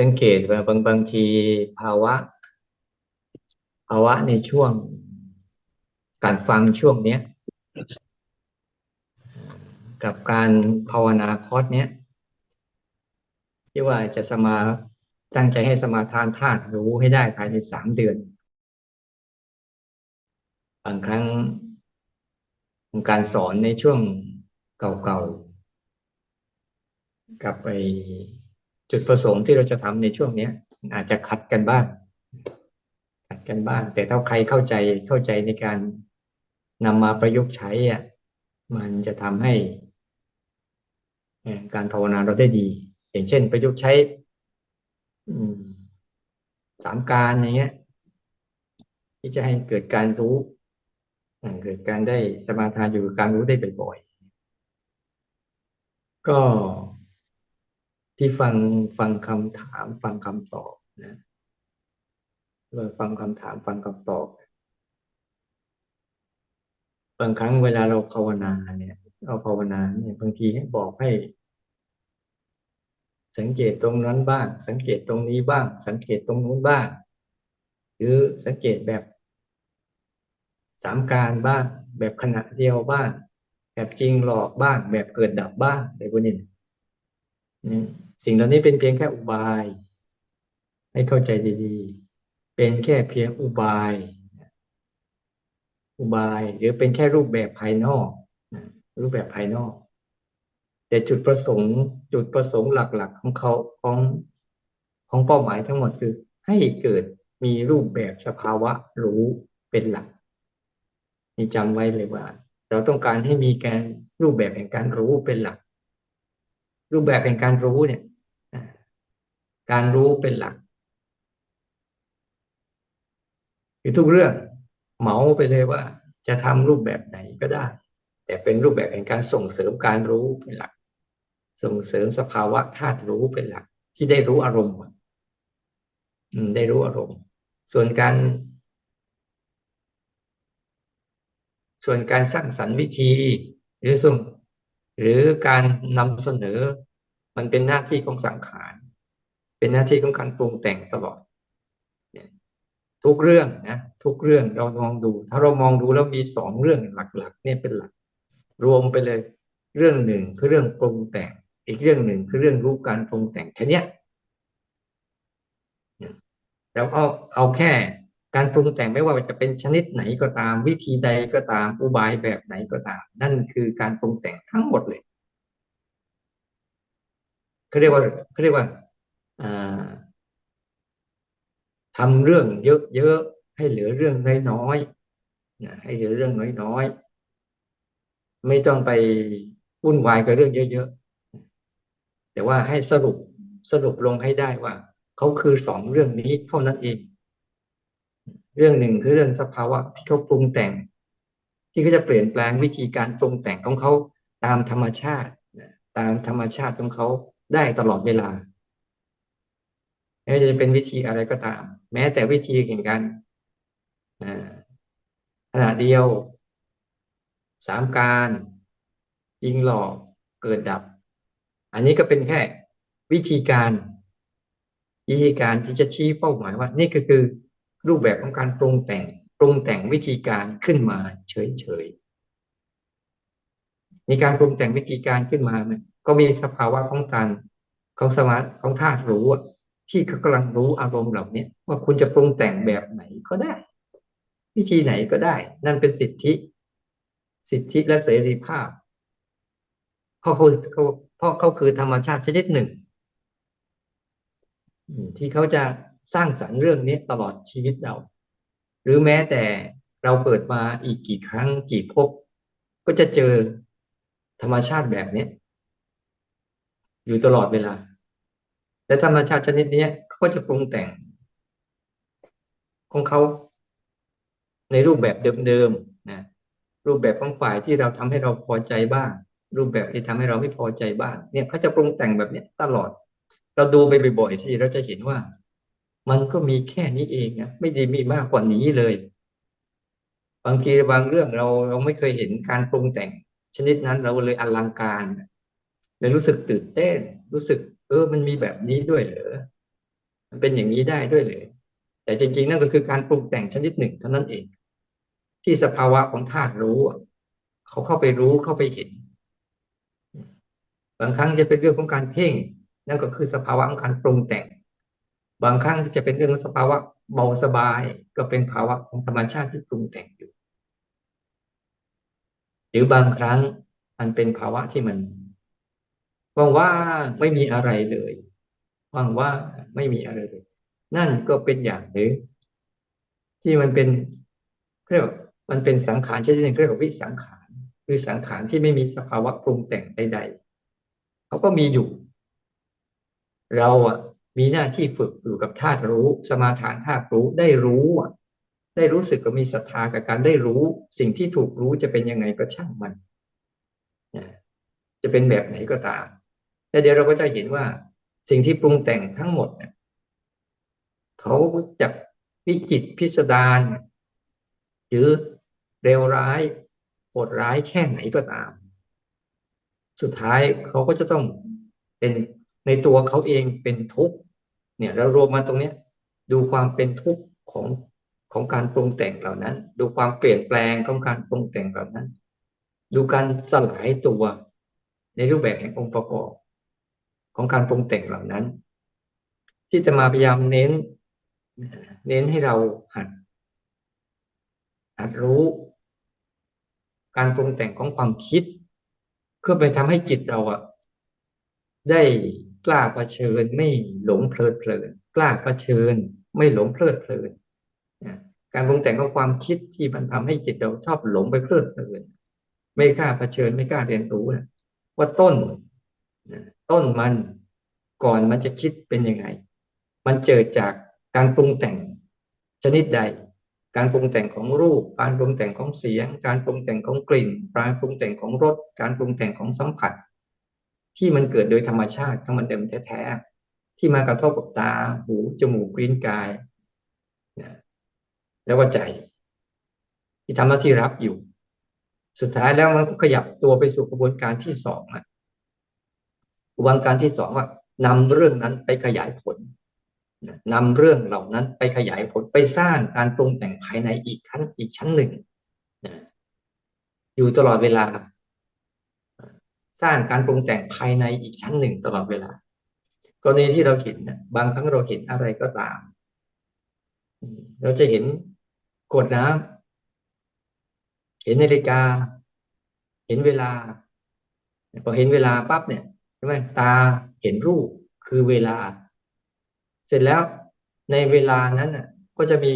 สังเกตว่าบางบางทีภาวะ ภาวะในช่วง การฟังช่วงเนี้ย กับการภาวนาคอร์สเนี้ยที่ว่าจะสมาตั้งใจให้สมาทานธาตุรู้ให้ได้ภายในสามเดือน บางครั้งการสอนในช่วงเก่าๆ กับไป จุดประสงค์ที่เราจะทำในช่วงเนี้ย อาจจะขัดกันบ้างขัดกันบ้าง แต่ถ้าใครเข้าใจเข้าใจในการนำมาประยุกต์ใช้อะมันจะทำให้การภาวนาเราได้ดี อย่างเช่น ประยุกต์ใช้สามการอย่างเงี้ย ที่จะให้เกิดการรู้เกิดการได้สมาทานอยู่กับการรู้ได้บ่อยๆก็ ที่ฟังฟังคำถาม ฟังคำตอบนะเราฟังคำถามฟังคำตอบบางครั้งเวลาเราภาวนาเนี่ย เราภาวนาเนี่ยบางทีให้บอกให้ สังเกตตรงนั้นบ้าง สังเกตตรงนี้บ้าง สังเกตตรงนู้นบ้าง หรือสังเกตแบบสามการบ้าง แบบขณะเดียวบ้าง แบบจริงหลอกบ้าง แบบเกิดดับบ้างอะไรพวกนี้ สิ่งเหล่านี้เป็นเพียงแค่อุบาย ให้เข้าใจดีๆ เป็นแค่เพียงอุบาย อุบายหรือเป็นแค่รูปแบบภายนอกรูปแบบภายนอก แต่จุดประสงค์ จุดประสงค์หลักๆ ของเขาของของเป้าหมายทั้งหมดคือ ให้เกิดมีรูปแบบสภาวะรู้เป็นหลักนี่จำไว้เลยว่า เราต้องการให้มีการรูปแบบแห่งการรู้เป็นหลัก รูปแบบแห่งการรู้เนี่ย การรู้เป็นหลักคือทุกเรื่องเหมาไปเลยว่า จะทำรูปแบบไหนก็ได้ แต่เป็นรูปแบบแห่งการส่งเสริมการรู้เป็นหลัก ส่งเสริมสภาวะธาตุรู้เป็นหลัก ที่ได้รู้อารมณ์ได้รู้อารมณ์ ส่วนการ ส่วนการสร้างสรรค์วิธี หรือส่งหรือการนำเสนอ มันเป็นหน้าที่ของสังขาร เป็นหน้าที่ของการปรุงแต่งตลอดทุกเรื่องนะทุกเรื่องเรามองดู ถ้าเรามองดูแล้วมีสองเรื่องหลักๆ เนี่ยเป็นหลัก รวมไปเลย เรื่องหนึ่งคือเรื่องปรุงแต่ง อีกเรื่องหนึ่งคือเรื่องรู้การปรุงแต่งแค่นี้แล้วเอาเอาแค่การปรุงแต่งไม่ว่าจะเป็นชนิดไหนก็ตาม วิธีใดก็ตามอุบายแบบไหนก็ตาม นั่นคือการปรุงแต่งทั้งหมดเลยเขาเรียกว่าเขาเรียกว่า ทำเรื่องเยอะๆให้เหลือเรื่องน้อยๆให้เหลือเรื่องน้อยๆไม่ต้องไปวุ่นวายกับเรื่องเยอะๆแต่ว่าให้สรุปสรุปลงให้ได้ว่าเขาคือสองเรื่องนี้เท่านั้นเอง เรื่องหนึ่งคือเรื่องสภาวะที่เขาปรุงแต่ง ที่เขาจะเปลี่ยนแปลงวิธีการปรุงแต่งของเขาตามธรรมชาติตามธรรมชาติของเขาได้ตลอดเวลา ไม่ว่าจะเป็นวิธีอะไรก็ตาม แม้แต่วิธีแข่งกันขณะเดียวสามการจริงหลอกเกิดดับ อันนี้ก็เป็นแค่วิธีการ วิธีการที่จะชี้เป้าหมายว่า นี่ก็คือรูปแบบของการปรุงแต่งปรุงแต่งวิธีการขึ้นมาเฉยๆมีการปรุงแต่งวิธีการขึ้นมาเนี่ยก็มีสภาวะของการของสมาธิของธาตุรู้ ที่เขากำลังรู้อารมณ์เหล่านี้ว่าคุณจะปรุงแต่งแบบไหนก็ได้ วิธีไหนก็ได้ นั่นเป็นสิทธิ สิทธิและเสรีภาพ เพราะเขาเขาเพราะเขาคือธรรมชาติชนิดหนึ่ง ที่เขาจะสร้างสรรค์เรื่องนี้ตลอดชีวิตเรา หรือแม้แต่เราเปิดมาอีกกี่ครั้งกี่ภพก็จะเจอธรรมชาติแบบนี้อยู่ตลอดเวลา และธรรมชาติชนิดนี้เขาก็จะปรุงแต่ง ของเขาในรูปแบบเดิมๆนะรูปแบบของฝ่ายที่เราทำให้เราพอใจบ้าง รูปแบบที่ทำให้เราไม่พอใจบ้าง เนี่ยเขาจะปรุงแต่งแบบนี้ตลอด เราดูไปบ่อยๆที่เราจะเห็นว่า มันก็มีแค่นี้เองนะไม่ได้มีมากกว่านี้เลย บางทีบางเรื่องเราเราไม่เคยเห็นการปรุงแต่ง ชนิดนั้นเราเลยอลังการ เลยรู้สึกตื่นเต้น รู้สึก เออ มันมีแบบนี้ด้วยเหรอมันเป็นอย่างนี้ได้ด้วยเลยแต่จริงๆ นั่นก็คือการปรุงแต่งชนิดหนึ่งเท่านั้นเอง ที่สภาวะของธาตุรู้เขาเข้าไปรู้เข้าไปเห็น บางครั้งจะเป็นเรื่องของการเพ่ง นั่นก็คือสภาวะของการปรุงแต่ง บางครั้งจะเป็นเรื่องของสภาวะเบาสบายก็เป็นภาวะของธรรมชาติที่ปรุงแต่งอยู่ หรือบางครั้งมันเป็นภาวะที่มัน ว่างๆไม่มีอะไรเลยว่างๆไม่มีอะไรเลย นั่นก็เป็นอย่างหนึ่งที่มันเป็นเรียกมันเป็นสังขารชนิดหนึ่งเรียกว่าวิสังขาร คือสังขารที่ไม่มีสภาวะปรุงแต่งใด ๆเขาก็มีอยู่ เราอะมีหน้าที่ฝึกอยู่กับธาตุรู้ สมาทานธาตุรู้ได้รู้อะได้รู้สึกก็มีศรัทธากับการได้รู้ สิ่งที่ถูกรู้จะเป็นยังไงก็ช่างมันจะเป็นแบบไหนก็ตาม แต่เดี๋ยวเราก็จะเห็นว่าสิ่งที่ปรุงแต่งทั้งหมดเนี่ยเขาจะวิจิตพิสดารหรือเร็วร้ายโหดร้ายแค่ไหนก็ตาม สุดท้ายเขาก็จะต้องเป็นในตัวเขาเองเป็นทุกข์เนี่ยเรารวมมาตรงเนี้ย ดูความเป็นทุกข์ของของการปรุงแต่งเหล่านั้น ดูความเปลี่ยนแปลงของการปรุงแต่งเหล่านั้น ดูการสลายตัวในรูปแบบแห่งองค์ประกอบ ของการปรุงแต่งเหล่านั้น ที่จะมาพยายามเน้น เน้นให้เราหัดหัดรู้ การปรุงแต่งของความคิด เพื่อไปทำให้จิตเราอะได้กล้าเผชิญไม่หลงเพลิดเพลินกล้าเผชิญ ไม่หลงเพลิดเพลินการปรุงแต่งของความคิดที่มันทำให้จิตเราชอบหลงไปเพลิดเพลินไม่กล้าเผชิญไม่กล้าเรียนรู้นะว่าต้น ต้นมันก่อนมันจะคิดเป็นยังไง มันเกิดจากการปรุงแต่งชนิดใด การปรุงแต่งของรูป การปรุงแต่งของเสียง การปรุงแต่งของกลิ่น การปรุงแต่งของรส การปรุงแต่งของสัมผัส ที่มันเกิดโดยธรรมชาติทั้งมันเดิมแท้ๆที่มากระทบกับตา หู จมูกลิ้น กาย แล้วก็ใจ ที่ทำหน้าที่รับอยู่ สุดท้ายแล้วมันก็ขยับตัวไปสู่กระบวนการที่สองอะ วังการที่สองว่านำเรื่องนั้นไปขยายผลนำเรื่องเหล่านั้นไปขยายผลไปสร้างการปรุงแต่งภายในอีกชั้นอีกชั้นหนึ่งอยู่ตลอดเวลา สร้างการปรุงแต่งภายในอีกชั้นหนึ่งตลอดเวลากรณีที่เราเห็นบางครั้งเราเห็นอะไรก็ตาม เราจะเห็นกดน้ำเห็นนาฬิกา เห็นเวลาพอเห็นเวลาปั๊บเนี่ย ใช่ไหมตาเห็นรูปคือเวลา เสร็จแล้วในเวลานั้นน่ะ ก็จะมี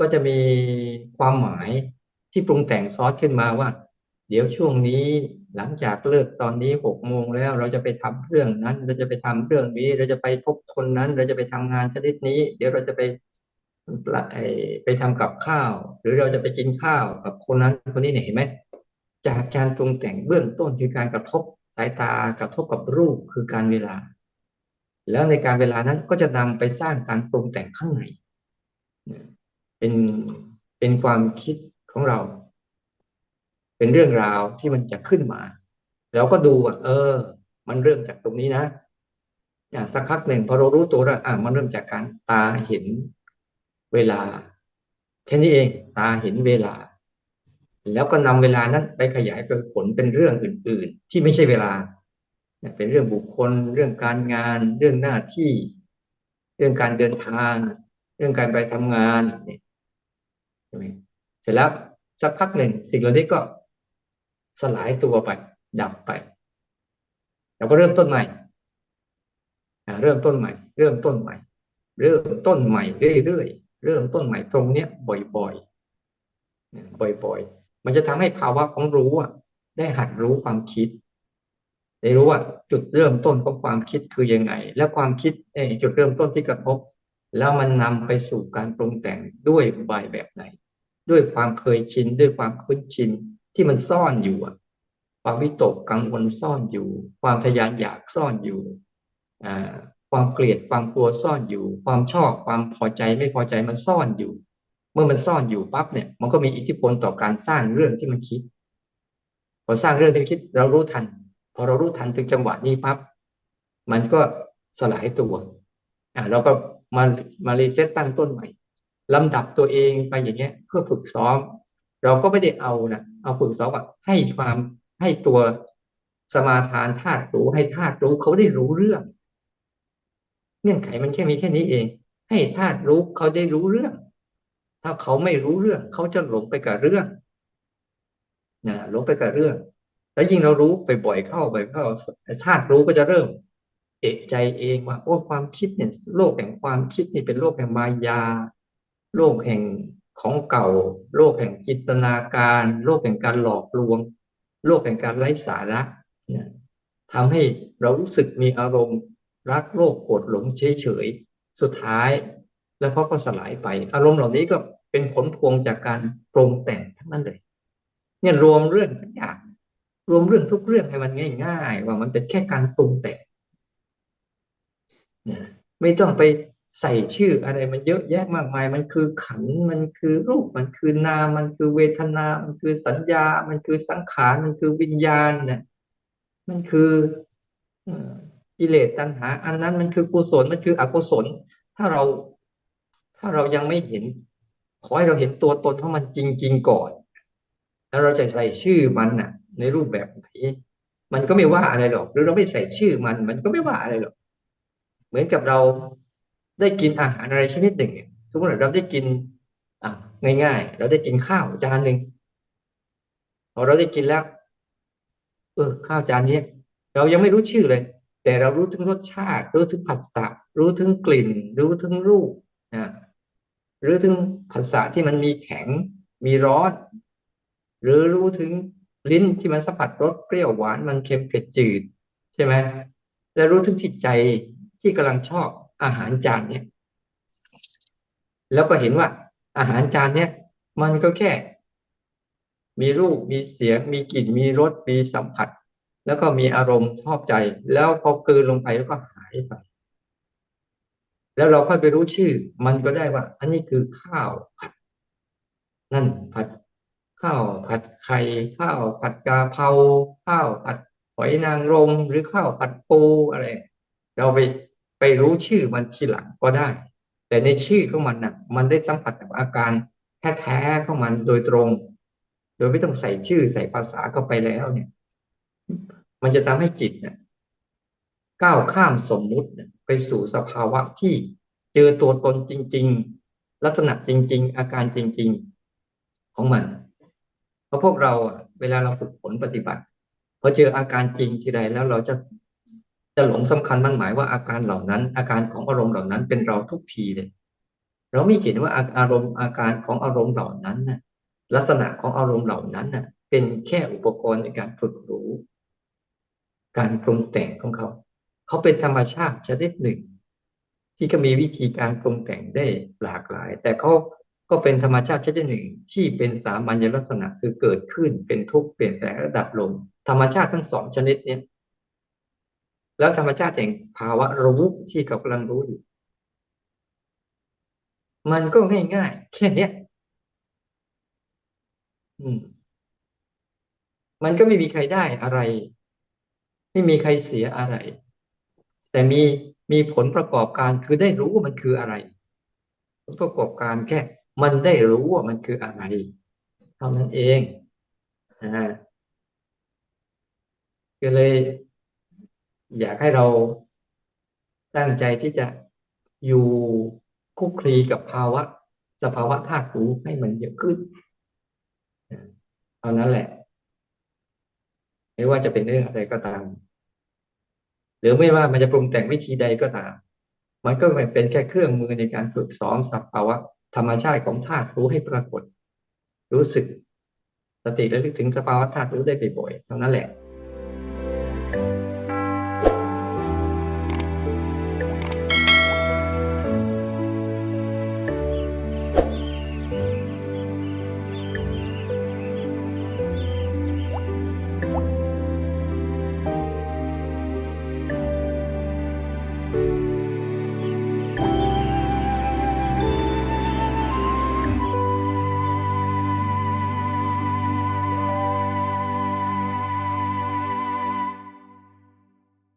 ก็จะมีความหมายที่ปรุงแต่งซอสขึ้นมาว่า เดี๋ยวช่วงนี้หลังจากเลิกตอนนี้หกโมงแล้ว เราจะไปทำเรื่องนั้น เราจะไปทำเรื่องนี้ เราจะไปพบคนนั้น เราจะไปทำงานชนิดนี้ เดี๋ยวเราจะไปไปทำกับข้าว หรือเราจะไปกินข้าวกับคนนั้นคนนี้เห็นไหมจากการปรุงแต่งเบื้องต้นคือการกระทบ สายตากระทบกับรูปคือการเวลา แล้วในการเวลานั้นก็จะนำไปสร้างการปรุงแต่งข้างในเป็นเป็นความคิดของเรา เป็นเรื่องราวที่มันจะขึ้นมาเราก็ดูว่าเออ มันเริ่มจากตรงนี้นะอย่างสักพักหนึ่งพอเรารู้ตัวแล้วอะมันเริ่มจากการตาเห็นเวลาแค่นี้เอง ตาเห็นเวลา แล้วก็นำเวลานั้นไปขยายไปผลเป็นเรื่องอื่น ๆ ที่ไม่ใช่เวลา เป็นเรื่องบุคคล เรื่องการงาน เรื่องหน้าที่ เรื่องการเดินทาง เรื่องการไปทำงานใช่ไหมเสร็จแล้วสักพักหนึ่งสิ่งเหล่านี้ก็สลายตัวไปดับไปเราก็เริ่มต้นใหม่เริ่มต้นใหม่ เริ่มต้นใหม่ เริ่มต้นใหม่เรื่อยๆเริ่มต้นใหม่ตรงเนี้ยบ่อยๆบ่อยๆ มันจะทำให้ภาวะของรู้อะ ได้หัดรู้ความคิด ได้รู้ว่าจุดเริ่มต้นของความคิดคือยังไง และความคิดเอจุดเริ่มต้นที่กระทบ แล้วมันนำไปสู่การปรุงแต่งด้วยบายแบบไหน ด้วยความเคยชินด้วยความคุ้นชินที่มันซ่อนอยู่อะความวิตกกังวลซ่อนอยู่ ความทยานอยากซ่อนอยู่ความเกลียดความกลัวซ่อนอยู่ ความชอบความพอใจไม่พอใจมันซ่อนอยู่ เมื่อมันซ่อนอยู่ปั๊บเนี่ย มันก็มีอิทธิพลต่อการสร้างเรื่องที่มันคิด พอสร้างเรื่องที่มันคิด เรารู้ทัน พอเรารู้ทันถึงจังหวะนี้ปั๊บมันก็สลายตัวอ่าเราก็มามารีเซ็ตตั้งต้นใหม่ลำดับตัวเองไปอย่างเงี้ย เพื่อฝึกซ้อม เราก็ไม่ได้เอานะเอาฝึกซ้อมอะให้ความให้ตัวสมาทานธาตุรู้ให้ธาตุรู้เขาได้รู้เรื่องเงื่อนไขมันแค่มีแค่นี้เอง ให้ธาตุรู้เขาได้รู้เรื่อง ถ้าเขาไม่รู้เรื่อง เขาจะหลงไปกับเรื่องนะหลงไปกับเรื่อง แล้วยิ่งเรารู้ไปบ่อยเข้าไปเข้าธาตุรู้ก็จะเริ่ม เอกใจเองว่าโอ้ความคิดเนี่ยโลกแห่งความคิดนี่เป็นโลกแห่งมายา โลกแห่งของเก่า โลกแห่งจินตนาการ โลกแห่งการหลอกลวง โลกแห่งการไร้สาระนี่ยทำให้เรารู้สึกมีอารมณ์รักโลภโกรธหลงเฉยเฉยสุดท้าย แล้วเขาก็สลายไป อารมณ์เหล่านี้ก็เป็นผลพวงจากการปรุงแต่งทั้งนั้นเลย เนี่ยรวมเรื่องทุกอย่างรวมเรื่องทุกเรื่องให้มันง่าย ๆ ว่ามันเป็นแค่การปรุงแต่งไม่ต้องไปใส่ชื่ออะไรมันเยอะแยะมากมาย มันคือขัน มันคือรูป มันคือนาม มันคือเวทนา มันคือสัญญา มันคือสังขาร มันคือวิญญาณเนี่ยมันคือกิเลสตัณหา อันนั้นมันคือกุศล มันคืออกุศล ถ้าเรา ถ้าเรายังไม่เห็น ขอให้เราเห็นตัวตนของมันจริง ๆ ก่อน แล้วเราจะใส่ชื่อมันน่ะ ในรูปแบบไหนมันก็ไม่ว่าอะไรหรอก หรือเราไม่ใส่ชื่อมัน มันก็ไม่ว่าอะไรหรอก เหมือนกับเราได้กินอาหารอะไรชนิดหนึ่ง สมมติเราได้กินอะง่ายๆ เราได้กินข้าวจานหนึ่งพอเราได้กินแล้ว เออ ข้าวจานนี้เรายังไม่รู้ชื่อเลย แต่เรารู้ถึงรสชาติ รู้ถึงผัสสะรู้ถึงกลิ่น รู้ถึงรูปนะ หรู้ถึงผัสสะที่มันมีแข็ง มีร้อน หรือรู้ถึงลิ้นที่มันสัมผัสรสเปรี้ยวหวานมันเค็มเผ็ดจืด ใช่ไหมแล้วรู้ถึงจิตใจที่กำลังชอบอาหารจานเนี้ยแล้วก็เห็นว่า อาหารจานเนี้ยมันก็แค่ มีรูปมีเสียง มีกลิ่นมีรสมีสัมผัส แล้วก็มีอารมณ์ชอบใจ แล้วพอกลืนลงไปก็หายไป แล้วเราค่อยไปรู้ชื่อ มันก็ได้ว่า อันนี้คือข้าวผัด นั่นผัดข้าวผัดไข่ข้าวผัดกาเพราข้าวผัดหอยนางรมหรือข้าวผัดปูอะไร เราไปไปรู้ชื่อมันทีหลังก็ได้ แต่ในชื่อของมันนะ่ะ มันได้สัมผัสกับอาการแท้ๆของมันโดยตรง โดยไม่ต้องใส่ชื่อใส่ภาษาเข้าไปแล้วเนี่ย มันจะทำให้จิตเนี่ย ก้าวข้ามสมมุติไปสู่สภาวะที่เจอตัวตนจริง ๆ ลักษณะจริง ๆ อาการจริง ๆ ของมัน เพราะพวกเราเวลาเราฝึกฝนปฏิบัติพอเจออาการจริงทีไรแล้วเราจะจะหลงสำคัญมั่นหมายว่าอาการเหล่านั้น อาการของอารมณ์เหล่านั้นเป็นเราทุกทีเลย เราไม่เห็นว่าอารมณ์อาการของอารมณ์เหล่านั้นน่ะ ลักษณะของอารมณ์เหล่านั้นน่ะ เป็นแค่อุปกรณ์ในการฝึกรู้ การปรุงแต่งของเขา เขาเป็นธรรมชาติชนิดหนึ่ง ที่ก็มีวิธีการปรุงแต่งได้หลากหลาย แต่เขาก็เป็นธรรมชาติชนิดหนึ่ง ที่เป็นสามัญลักษณะคือเกิดขึ้นเป็นทุกข์เปลี่ยนแปลงระดับลง ธรรมชาติทั้งสองชนิดเนี้แล้วธรรมชาติแห่งภาวะรู้ที่เรากำลังรู้อยู่ มันก็ง่ายๆแค่นี้อืม มันก็ไม่มีใครได้อะไร ไม่มีใครเสียอะไร แต่มีมีผลประกอบการคือได้รู้ว่ามันคืออะไร ผลประกอบการแค่มันได้รู้ว่ามันคืออะไรเท่านั้นเองนะก็เลย อยากให้เราตั้งใจที่จะอยู่คุกคลีกับภาวะ สภาวะธาตุรู้ให้มันเยอะขึ้นเท่านั้นแหละ ไม่ว่าจะเป็นเรื่องอะไรก็ตาม หรือไม่ว่ามันจะปรุงแต่งวิธีใดก็ตาม มันก็เป็นแค่เครื่องมือในการฝึกซ้อมสภาวะธรรมชาติของธาตุรู้ให้ปรากฏ รู้สึกสติและลึกถึงสภาวะธาตุรู้ได้บ่อยๆเท่านั้นแหละ